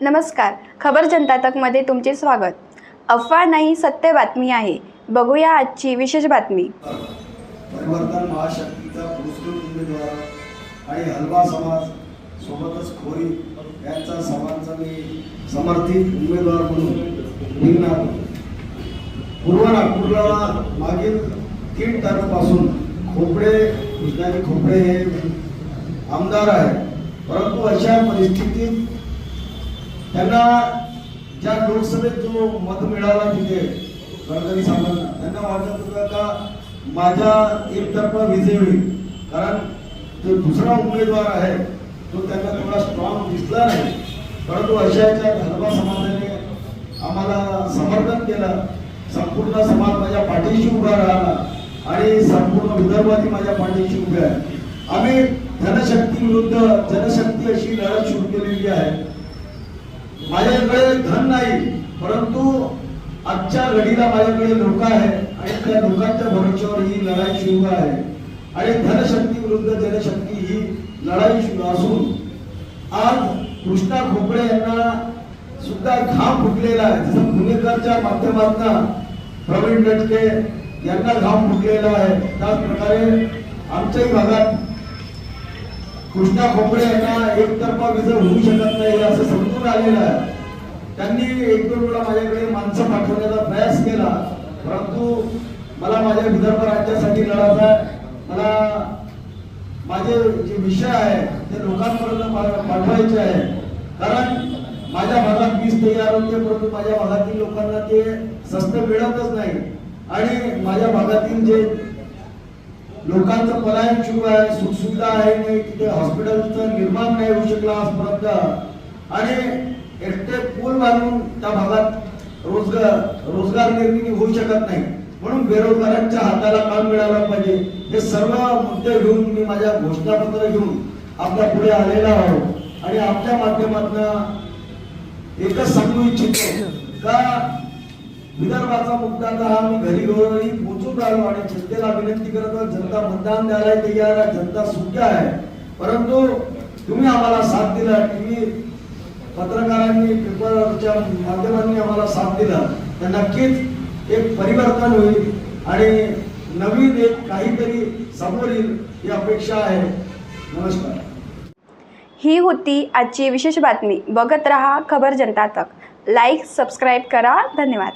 नमस्कार. खबर जनता तकमध्ये तुमचे स्वागत. अफवा नाही सत्य बातमी आहे. बघूया आजची विशेष बातमी. परिवर्तन महाशक्तीचा पुरस्कृत उमेदवार आणि हलवा समाज सोबतच खोरी यांचा समाजचा मी समर्थित उमेदवार म्हणून निघणार पूर्व नागपूरला मागील तीन टर्मपासून खोपडे विज्ञानी खोपडे हे आमदार आहे परंतु अशा परिस्थितीत त्यांना ज्या लोकसभेत जो मत मिळाला तिथे गडकरी साहेबांना त्यांना वाटत होतं का माझ्या एकतर्फा विजय होईल. कारण जो दुसरा उमेदवार आहे तो त्यांना थोडा स्ट्रॉंग दिसला नाही. परंतु अशाच्या धर्मा समाजाने आम्हाला समर्थन केलं. संपूर्ण समाज माझ्या पाठीशी उभा राहिला आणि संपूर्ण विदर्भातील माझ्या पाठीशी उभे आहे. आम्ही धनशक्ती विरुद्ध जनशक्ती अशी लढत सुरू केलेली आहे. माझ्याकडे धन नाही परंतु आजच्या घडीला माझ्याकडे धोका आहे आणि त्या लोकांच्या भरोश्यावर ही लढाई सुरू आहे. आणि धनशक्ती विरुद्ध जनशक्ती ही लढाई असून आज कृष्णा खोपडे यांना सुद्धा घाम फुटलेला आहे. जसं पुणेकरच्या माध्यमातून प्रवीण दटके यांना घाम फुटलेला आहे. त्याच प्रकारे आमच्याही भागात कृष्णा खोपडे यांना एकतर्फा विजय होऊ शकत नाही असं समजून आलेला आहे. त्यांनी एक दोन वेळा माझ्याकडे माणसं पाठवण्याचा प्रयास केला. परंतु मला माझ्या विदर्भ राज्यासाठी लढायचा आहे. मला माझे जे विषय आहे ते लोकांपर्यंत पाठवायचे आहे. कारण माझ्या भागात वीज तयार होते परंतु माझ्या भागातील लोकांना ते स्वस्त मिळतच नाही. आणि माझ्या भागातील जे लोकांचं पलायन सुरू आहे सुखसुविधा आहे नाही तिथे हॉस्पिटलचं निर्माण नाही होऊ शकलं आजपर्यंत. आणि एकटे पूल बांधून त्या भागात रोजगार रोजगार निर्मिती होऊ शकत नाही. म्हणून बेरोजगारांच्या हाताला काम मिळालं पाहिजे. हे सर्व मुद्दे घेऊन मी माझ्या घोषणापत्र घेऊन आपल्या पुढे आलेला आहोत. आणि आपल्या माध्यमातून एकच सांगू इच्छितो का विदर्भाचा मुद्दा तर हा मी घरी घरोघरी पोचून राहिलो आणि जनतेला विनंती करत जनता मतदान द्यायला तयार आहे जनता सुख्या आहे. परंतु तुम्ही आम्हाला साथ दिला पत्रकारांनी पेपरच्या माध्यमांनी आम्हाला साथ दिला. तर नक्कीच एक परिवर्तन होईल आणि नवीन एक काहीतरी समोर येईल ही अपेक्षा आहे. नमस्कार. ही होती आजची विशेष बातमी. बघत रहा खबर जनता तक. लाईक सबस्क्राईब करा. धन्यवाद.